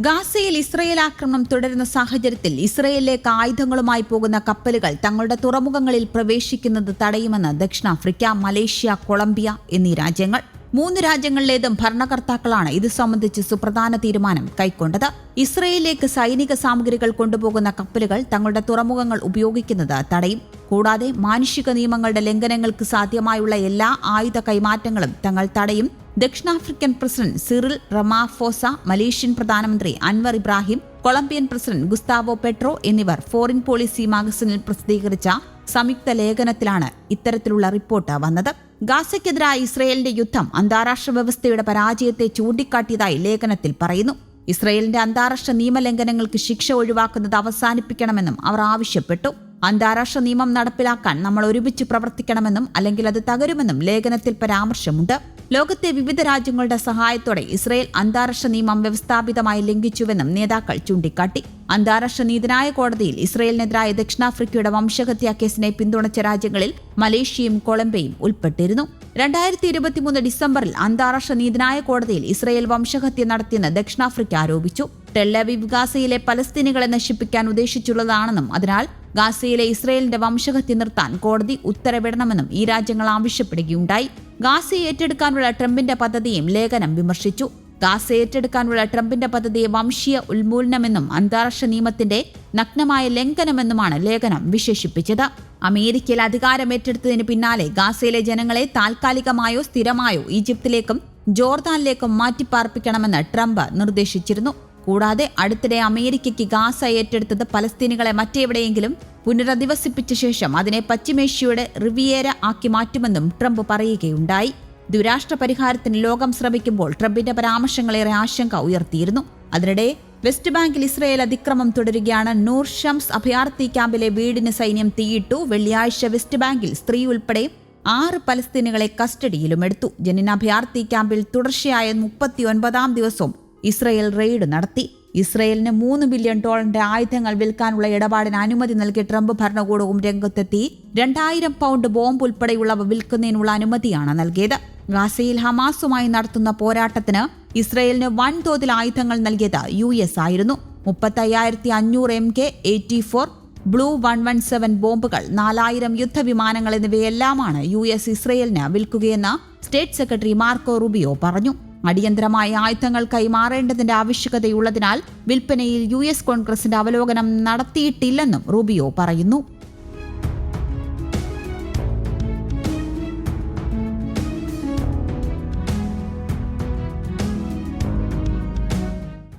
ഗാസയിൽ ഇസ്രയേൽ ആക്രമണം തുടരുന്ന സാഹചര്യത്തിൽ ഇസ്രയേലിലേക്ക് ആയുധങ്ങളുമായി പോകുന്ന കപ്പലുകൾ തങ്ങളുടെ തുറമുഖങ്ങളിൽ പ്രവേശിക്കുന്നത് തടയുമെന്ന് ദക്ഷിണാഫ്രിക്ക മലേഷ്യ കൊളംബിയ എന്നീ രാജ്യങ്ങൾ. മൂന്ന് രാജ്യങ്ങളിലേതും ഭരണകർത്താക്കളാണ് ഇത് സംബന്ധിച്ച് സുപ്രധാന തീരുമാനം കൈക്കൊണ്ടത്. ഇസ്രയേലിലേക്ക് സൈനിക സാമഗ്രികൾ കൊണ്ടുപോകുന്ന കപ്പലുകൾ തങ്ങളുടെ തുറമുഖങ്ങൾ ഉപയോഗിക്കുന്നത് തടയും. കൂടാതെ മാനുഷിക നിയമങ്ങളുടെ ലംഘനങ്ങൾക്ക് സാധ്യമായുള്ള എല്ലാ ആയുധ കൈമാറ്റങ്ങളും തങ്ങൾ തടയും. ദക്ഷിണാഫ്രിക്കൻ പ്രസിഡന്റ് സിറിൽ റമാഫോസ മലേഷ്യൻ പ്രധാനമന്ത്രി Anwar Ibrahim Colombian president Gustavo Petro എന്നിവർ ഫോറിൻ പോളിസി മാഗസിനിൽ പ്രസിദ്ധീകരിച്ച സംയുക്ത ലേഖനത്തിലാണ് ഇത്തരത്തിലുള്ള റിപ്പോർട്ട് വന്നത്. ഗാസയ്ക്കെതിരായ ഇസ്രയേലിന്റെ യുദ്ധം അന്താരാഷ്ട്ര വ്യവസ്ഥയുടെ പരാജയത്തെ ചൂണ്ടിക്കാട്ടിയതായി ലേഖനത്തിൽ പറയുന്നു. ഇസ്രയേലിന്റെ അന്താരാഷ്ട്ര നിയമലംഘനങ്ങൾക്ക് ശിക്ഷ ഒഴിവാക്കുന്നത് അവസാനിപ്പിക്കണമെന്നും അവർ ആവശ്യപ്പെട്ടു. അന്താരാഷ്ട്ര നിയമം നടപ്പിലാക്കാൻ നമ്മൾ ഒരുമിച്ച് പ്രവർത്തിക്കണമെന്നും അല്ലെങ്കിൽ അത് തകരുമെന്നും ലേഖനത്തിൽ പരാമർശമുണ്ട്. ലോകത്തെ വിവിധ രാജ്യങ്ങളുടെ സഹായത്തോടെ ഇസ്രയേൽ അന്താരാഷ്ട്ര നിയമം വ്യവസ്ഥാപിതമായി ലംഘിച്ചുവെന്നും നേതാക്കൾ ചൂണ്ടിക്കാട്ടി. അന്താരാഷ്ട്ര നീതിന്യായ കോടതിയിൽ ഇസ്രയേലിനെതിരായ ദക്ഷിണാഫ്രിക്കയുടെ വംശഹത്യാ കേസിനെ പിന്തുണച്ച രാജ്യങ്ങളിൽ മലേഷ്യയും കൊളംബയും ഉൾപ്പെട്ടിരുന്നു. രണ്ടായിരത്തി ഇരുപത്തിമൂന്ന് ഡിസംബറിൽ അന്താരാഷ്ട്ര നീതിന്യായ കോടതിയിൽ ഇസ്രയേൽ വംശഹത്യ നടത്തിയെന്ന് ദക്ഷിണാഫ്രിക്ക ആരോപിച്ചു. ടെല്ലവീവ് ഗാസയിലെ പലസ്തീനികളെ നശിപ്പിക്കാൻ ഉദ്ദേശിച്ചുള്ളതാണെന്നും അതിനാൽ ഗാസയിലെ ഇസ്രയേലിന്റെ വംശഹത്യ നിർത്താൻ കോടതി ഉത്തരവിടണമെന്നും ഈ രാജ്യങ്ങൾ ആവശ്യപ്പെടുകയുണ്ടായി. ഗാസ ഏറ്റെടുക്കാനുള്ള ട്രംപിന്റെ പദ്ധതിയും ലേഖനം വിമർശിച്ചു. ഗാസ ഏറ്റെടുക്കാനുള്ള ട്രംപിന്റെ പദ്ധതിയെ വംശീയ ഉന്മൂലനമെന്നും അന്താരാഷ്ട്ര നിയമത്തിന്റെ നഗ്നമായ ലംഘനമെന്നുമാണ് ലേഖനം വിശേഷിപ്പിച്ചത്. അമേരിക്കയിൽ അധികാരം ഏറ്റെടുത്തതിന് പിന്നാലെ ഗാസയിലെ ജനങ്ങളെ താൽക്കാലികമായോ സ്ഥിരമായോ ഈജിപ്തിലേക്കും ജോർദാനിലേക്കും മാറ്റിപ്പാർപ്പിക്കണമെന്ന് ട്രംപ് നിർദ്ദേശിച്ചിരുന്നു. കൂടാതെ അടുത്തിടെ അമേരിക്കയ്ക്ക് ഗാസ ഏറ്റെടുത്തത് പലസ്തീനികളെ മറ്റെവിടെയെങ്കിലും പുനരധിവസിപ്പിച്ച ശേഷം അതിനെ പശ്ചിമേഷ്യയുടെ റിവിയേര ആക്കി മാറ്റുമെന്നും ട്രംപ് പറയുകയുണ്ടായി. ദുരാഷ്ട്ര പരിഹാരത്തിന് ലോകം ശ്രമിക്കുമ്പോൾ ട്രംപിന്റെ പരാമർശങ്ങളേറെ ആശങ്ക ഉയർത്തിയിരുന്നു. അതിനിടെ വെസ്റ്റ് ബാങ്കിൽ ഇസ്രയേൽ അതിക്രമം തുടരുകയാണ്. നൂർ ഷംസ് അഭയാർത്ഥി ക്യാമ്പിലെ വീടിന് സൈന്യം തീയിട്ടു. വെള്ളിയാഴ്ച വെസ്റ്റ് ബാങ്കിൽ സ്ത്രീ ഉൾപ്പെടെ ആറ് പലസ്തീനുകളെ കസ്റ്റഡിയിലും എടുത്തു. ജനിൻ അഭയാർത്ഥി ക്യാമ്പിൽ തുടർച്ചയായ മുപ്പത്തിയൊൻപതാം ദിവസവും ഇസ്രയേൽ റെയ്ഡ് നടത്തി. ഇസ്രയേലിന് മൂന്ന് ബില്യൺ ഡോളറിന്റെ ആയുധങ്ങൾ വിൽക്കാനുള്ള ഇടപാടിന് അനുമതി നൽകി ട്രംപ് ഭരണകൂടവും രംഗത്തെത്തി. രണ്ടായിരം പൗണ്ട് ബോംബ് ഉൾപ്പെടെയുള്ളവ വിൽക്കുന്നതിനുള്ള അനുമതിയാണ് നൽകിയത്. ഗാസയിൽ ഹമാസുമായി നടത്തുന്ന പോരാട്ടത്തിന് ഇസ്രയേലിന് വൻതോതിൽ ആയുധങ്ങൾ നൽകിയത് യു എസ് ആയിരുന്നു. മുപ്പത്തയ്യായിരത്തി അഞ്ഞൂറ് M K eighty four BLU one one seven ബോംബുകൾ നാലായിരം യുദ്ധവിമാനങ്ങൾ എന്നിവയെല്ലാമാണ് യു എസ് ഇസ്രയേലിന് വിൽക്കുകയെന്ന് സ്റ്റേറ്റ് സെക്രട്ടറി മാർക്കോ റുബിയോ പറഞ്ഞു. അടിയന്തരമായ ആയുധങ്ങൾ കൈമാറേണ്ടതിന്റെ ആവശ്യകതയുള്ളതിനാൽ വിൽപ്പനയിൽ യു എസ് കോൺഗ്രസിന്റെ അവലോകനം നടത്തിയിട്ടില്ലെന്നും റൂബിയോ പറയുന്നു.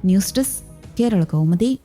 News desk Kerala Kaumudi.